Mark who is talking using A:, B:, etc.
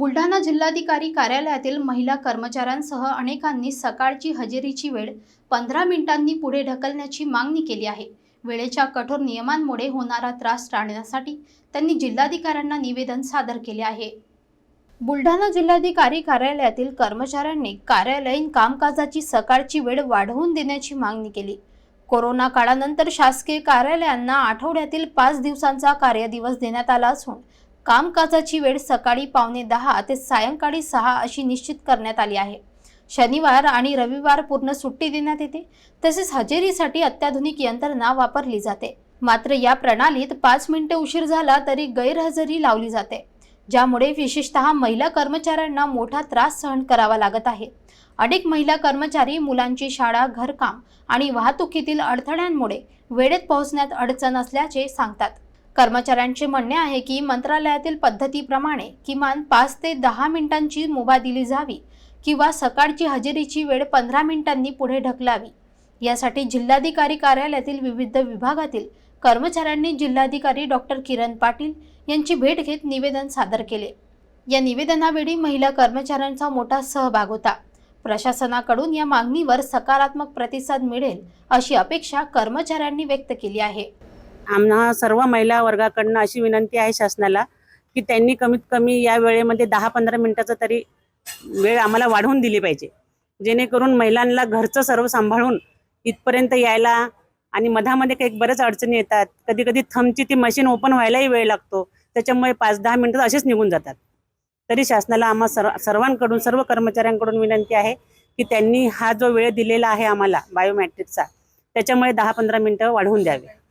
A: बुलढाणा जिल्हाधिकारी कार्यालयातील महिला कर्मचाऱ्यांसह अनेकांनी सकाळची हजेरीची वेळ पंधरा मिनिटांनी पुढे ढकलण्याची मागणी केली आहे. वेळेच्या कठोर नियमांमुळे होणारा त्रास टाळण्यासाठी त्यांनी जिल्हाधिकाऱ्यांना निवेदन सादर केले आहे. बुलढाणा जिल्हाधिकारी कार्यालयातील कर्मचाऱ्यांनी कार्यालयीन कामकाजाची सकाळची वेळ वाढवून देण्याची मागणी केली. कोरोना काळानंतर शासकीय कार्यालयांना आठवड्यातील पाच दिवसांचा कार्यदिवस देण्यात आला असून कामकाजाची वेळ सकाळी पावणे दहा ते सायंकाळी सहा अशी निश्चित करण्यात आली आहे. शनिवार आणि रविवार पूर्ण सुट्टी देण्यात येते. तसेच हजेरीसाठी अत्याधुनिक यंत्रणा वापरली जाते. मात्र या प्रणालीत पाच मिनिटे उशीर झाला तरी गैरहजेरी लावली जाते. ज्यामुळे विशेषतः महिला कर्मचाऱ्यांना मोठा त्रास सहन करावा लागत आहे. अनेक महिला कर्मचारी मुलांची शाळा घरकाम आणि वाहतुकीतील अडथळ्यांमुळे वेळेत पोहोचण्यात अडचण असल्याचे सांगतात. कर्मचाऱ्यांचे म्हणणे आहे की मंत्रालयातील पद्धतीप्रमाणे किमान पाच ते दहा मिनिटांची मुभा दिली जावी किंवा सकाळची हजेरीची वेळ पंधरा मिनिटांनी पुढे ढकलावी. यासाठी जिल्हाधिकारी कार्यालयातील विविध विभागातील कर्मचाऱ्यांनी जिल्हाधिकारी डॉक्टर किरण पाटील यांची भेट घेत निवेदन सादर केले. या निवेदनावेळी महिला कर्मचाऱ्यांचा मोठा सहभाग होता. प्रशासनाकडून या मागणीवर सकारात्मक प्रतिसाद मिळेल अशी अपेक्षा कर्मचाऱ्यांनी व्यक्त केली आहे.
B: आम्हा सर्व महिला वर्गाकडनं अशी विनंती आहे शासनाला की त्यांनी कमीत कमी या वेळेमध्ये दहा पंधरा मिनिटाचा तरी वेळ आम्हाला वाढवून दिली पाहिजे. जेणेकरून महिलांना घरचं सर्व सांभाळून इथपर्यंत यायला आणि मधामध्ये काही बऱ्याच अडचणी येतात. कधी कधी थंबची ती मशीन ओपन व्हायलाही वेळ लागतो. त्याच्यामुळे पाच दहा मिनिटं असेच निघून जातात. तरी शासनाला आम्हा सर्व सर्वांकडून सर्व कर्मचाऱ्यांकडून विनंती आहे की त्यांनी हा जो वेळ दिलेला आहे आम्हाला बायोमॅट्रिकचा त्याच्यामुळे दहा पंधरा मिनिटं वाढवून द्यावे.